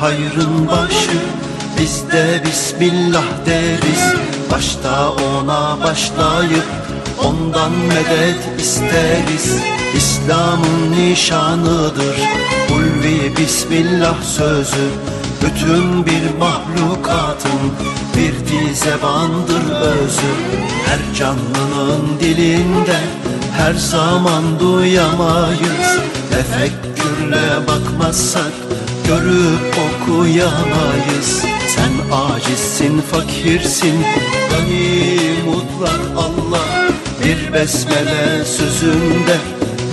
hayrın başı. Biz de Bismillah deriz. Başta ona başlayıp Ondan medet isteriz. İslam'ın nişanıdır. Ulvi Bismillah sözü. Bütün bir mahlukatın bir dizevandır özü. Her canlının dilinde her zaman duyamayız. Tefekkürle bakmazsak görüp okuyamayız. Sen acizsin, fakirsin, gani mutlak Allah Bir besmele sözünde.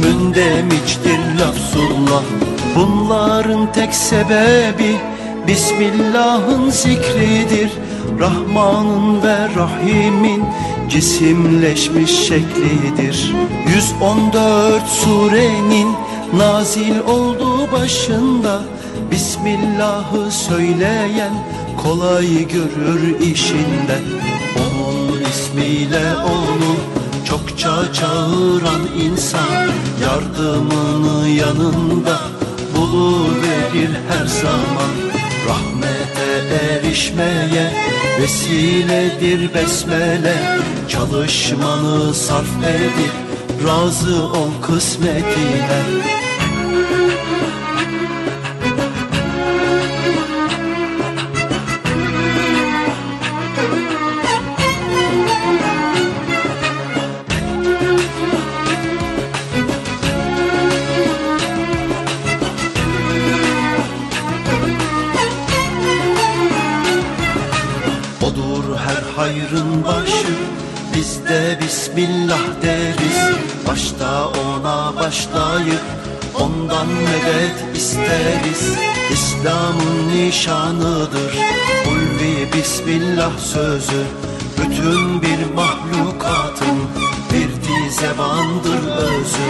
Mündemiçtir lafzullah. Bunların tek sebebi Bismillah'ın zikridir. Rahman'ın ve Rahim'in cisimleşmiş şeklidir. 114 surenin nazil olduğu başında Bismillah'ı söyleyen kolay görür işinde. Onun ismiyle onu çokça çağıran insan Yardımını yanında buluverir her zaman. Rahmete erişmeye vesiledir besmele Çalışmanı sarf edip razı ol kısmetine hayrın başı Biz de Bismillah deriz. Başta ona başlayıp Ondan medet isteriz. İslam'ın nişanıdır Ulvi Bismillah sözü. Bütün bir mahlukatın Bir dizevandır özü.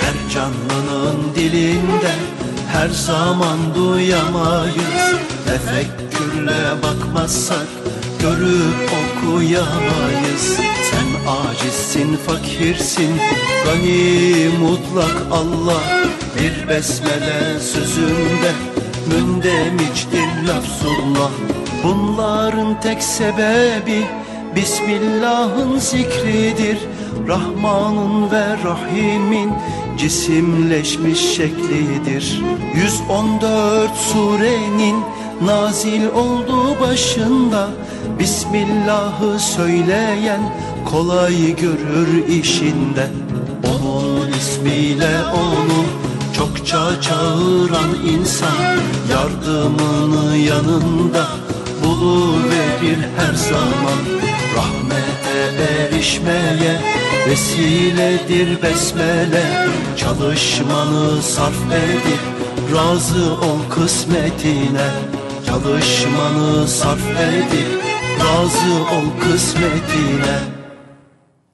Her canlının dilinde Her zaman duyamayız. Tefekkürle bakmazsak görüp okuyamayız. Sen acizsin, fakirsin, gani mutlak Allah Bir besmele sözünde mündemiçtir lafzullah. Bunların tek sebebi Bismillah'ın zikridir. Rahman'ın ve Rahim'in cisimleşmiş şeklidir. 114 surenin nazil olduğu başında Bismillah'ı söyleyen kolay görür işinde. Onun ismiyle onu çokça çağıran insan Yardımını yanında buluverir her zaman. Rahmete erişmeye vesiledir besmele Çalışmanı sarf edip razı ol kısmetine Çalışmanı sarf edip razı ol kısmetine